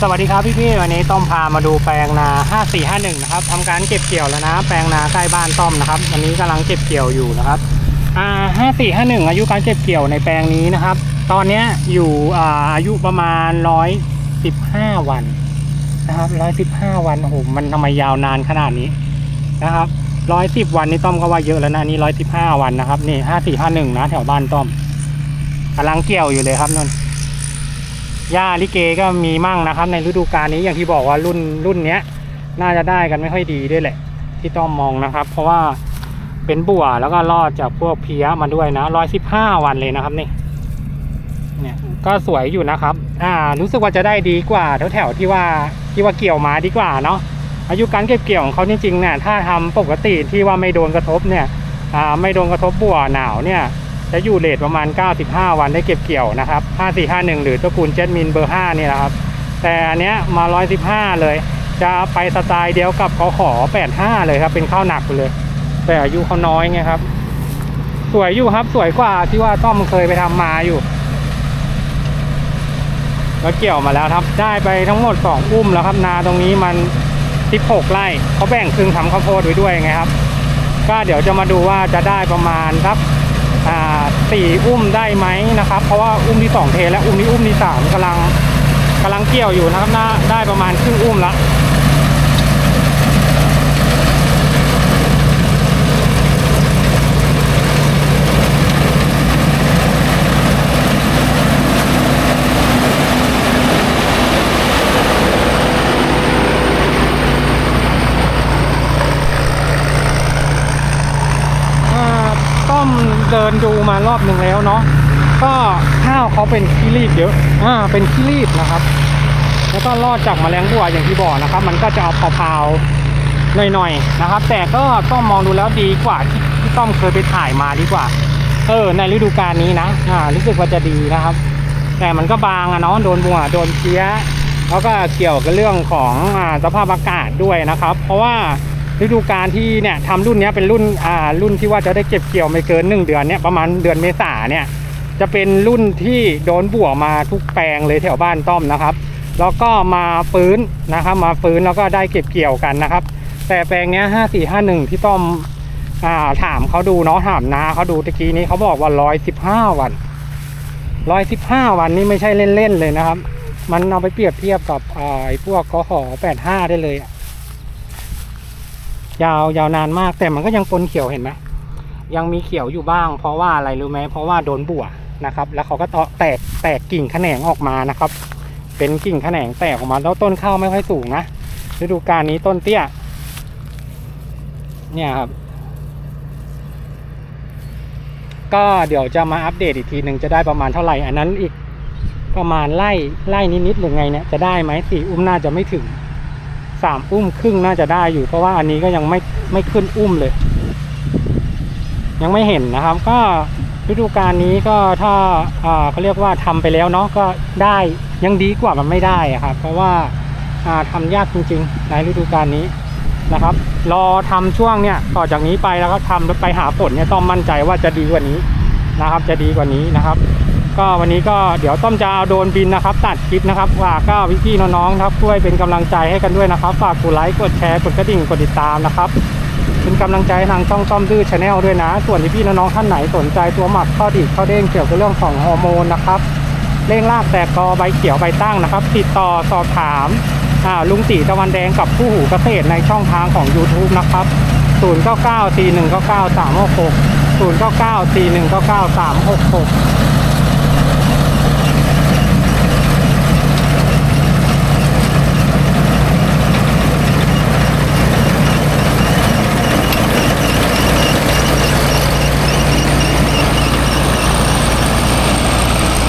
สวัสดีครับพี่ๆวันนี้ต้อมพามาดูแปลงนา 5451 นะครับทำการเก็บเกี่ยวแล้วนะ แปลงนาใกล้บ้านต้อมนะครับวันนี้กำลังเก็บเกี่ยวอยู่นะครับอ่า5451 อายุการเก็บเกี่ยวในแปลงนี้นะครับ ตอนเนี้ยอยู่อ่าอายุประมาณ 115 วันนะครับ 115 วันโอ้โหมันทำไมยาวนานขนาดนี้นะครับ 110 วันนี่ต้อมก็ว่าเยอะแล้วนะนี่ 115 วันนะครับนี่ 5451 นะแถวบ้านต้อมกำลังเกี่ยวอยู่เลยครับนน หญ้าลิเกก็มีมั่งนะครับ ในฤดูกาลนี้อย่างที่บอกว่ารุ่นรุ่นเนี้ย น่าจะได้กันไม่ค่อยดีด้วยแหละ ที่ต้องมองนะครับ เพราะว่าเป็นบัวแล้วก็รอดจากพวกเพี้ยมาด้วยนะร้อยสิบห้าวันเลยนะครับนี่เนี่ยก็สวยอยู่นะครับ อ่า รู้สึกว่าจะได้ดีกว่าแถวแถวๆที่ว่าที่ว่าเกี่ยวมาดีกว่าเนาะอายุการเก็บเกี่ยวของเขาจริงๆเนี่ยถ้าทำปกติที่ว่าไม่โดนกระทบเนี่ยอ่าไม่โดนกระทบบัวหนาวเนี่ย จะอยู่เลทประมาณ 95 วันได้เก็บเกี่ยวนะครับ 5451 หรือตระกูลเจ็ตมินเบอร์ 5 นี่แหละครับ แต่อันเนี้ยมา 115 เลย จะไปสไตล์เดียวกับกขอ85 เลยครับ เป็นข้าวหนักไปเลย แต่อายุเขาน้อยไงครับ สวยอยู่ครับสวยกว่าที่ว่าต้อมเคยไปทำมาอยู่แล้วเกี่ยวมาแล้วครับ ได้ไปทั้งหมด 2 อุ้มแล้วครับ นาตรงนี้มัน 16 ไร่เขาแบ่งครึ่งทำข้าวโพดไว้ด้วยไงครับ ก็เดี๋ยวจะมาดูว่าจะได้ประมาณสัก สี่อุ้มได้ไหมนะครับ เพราะว่าอุ้มที่สองเทแล้วอุ้มนี้อุ้มที่สามกำลังกำลังเกี่ยวอยู่นะครับน่าได้ประมาณครึ่งอุ้มละอ่าต้อม เดินดูมารอบหนึ่งแล้วเนาะก็ข้าวเขาเป็นขี้รีบเยอะอ่าเป็นขี้รีบนะครับ แล้วก็รอดจากแมลงบัวอย่างที่บอกนะครับ มันก็จะเอาเผาๆหน่อยๆนะครับ แต่ก็ต้องมองดูแล้วดีกว่าที่ที่ต้อมเคยไปถ่ายมาดีกว่า เออ ในฤดูกาลนี้นะอ่ารู้สึกว่าจะดีนะครับ แต่มันก็บางอะเนาะโดนบัวโดนเพี้ยแล้วก็เกี่ยวกับเรื่องของอ่าสภาพอากาศด้วยนะครับ เพราะว่า ฤดูกาลที่เนี่ยทำรุ่นนี้เป็นรุ่นอ่ารุ่นที่ว่าจะได้เก็บเกี่ยวไม่เกินหนึ่งเดือนเนี่ยประมาณเดือนเมษาเนี่ยจะเป็นรุ่นที่โดนบัวมาทุกแปลงเลยแถวบ้านต้อมนะครับ แล้วก็มาฟื้นนะครับมาฟื้นแล้วก็ได้เก็บเกี่ยวกันนะครับ แต่แปลงเนี้ยห้าสี่ห้าหนึ่งที่ต้อมอ่าถามเขาดูเนาะถามนาเขาดูตะกี้นี้เขาบอกว่าร้อยสิบห้าวันร้อยสิบห้าวันนี่ไม่ใช่เล่นๆเลยนะครับ มันเอาไปเปรียบเทียบกับอ่าไอ้พวกกขอแปดห้าได้เลยอะ ยาวยาวนานมากแต่มันก็ยังปนเขียวเห็นไหมยังมีเขียวอยู่บ้าง เพราะว่าอะไรรู้ไหมเพราะว่าโดนบัวนะครับ แล้วเขาก็ตอแตกแตกกิ่งแขนงออกมานะครับ เป็นกิ่งแขนงแตกออกมาแล้วต้นข้าวไม่ค่อยสูงนะฤดูกาลนี้ต้นเตี้ย เนี่ยครับ ก็เดี๋ยวจะมาอัปเดตอีกทีหนึ่งจะได้ประมาณเท่าไหร่ อันนั้นอีกประมาณไล่ไล่นิดๆหรือไงเนี่ยจะได้ไหมสี่อุ้มน่าจะไม่ถึง สามอุ้มครึ่งน่าจะได้อยู่ เพราะว่าอันนี้ก็ยังไม่ไม่ขึ้นอุ้มเลย ยังไม่เห็นนะครับ ก็ฤดูกาลนี้ก็ถ้าอ่าเขาเรียกว่าทำไปแล้วเนาะก็ได้ยังดีกว่ามันไม่ได้อะครับเพราะว่าอ่าทำยากจริงๆ ในฤดูกาลนี้นะครับ รอทำช่วงเนี่ยต่อจากนี้ไปแล้วก็ทำแล้วไปหาผลเนี่ยต้องมั่นใจว่าจะดีกว่านี้นะครับ จะดีกว่านี้นะครับ ก็วันนี้ก็เดี๋ยวต้อมจะเอาโดรนบินนะครับตัดคลิปนะครับฝากก็พี่ๆน้องๆครับช่วยเป็นกำลังใจให้กันด้วยนะครับ ฝากกดไลค์กดแชร์กดกระดิ่งกดติดตามนะครับเป็นกำลังใจทางช่องต้อมดื้อชาแนลด้วยนะ ส่วนที่พี่น้องๆท่านไหนสนใจตัวหมักข้อดีข้อเด้งเกี่ยวกับเรื่องของฮอร์โมนนะครับเร่งรากแตกกอใบเขียวใบตั้งนะครับ ติดต่อสอบถามลุงตีตะวันแดงกับผู้หูเกษตรในช่องทางของ YouTube นะครับ0994199366 0994199366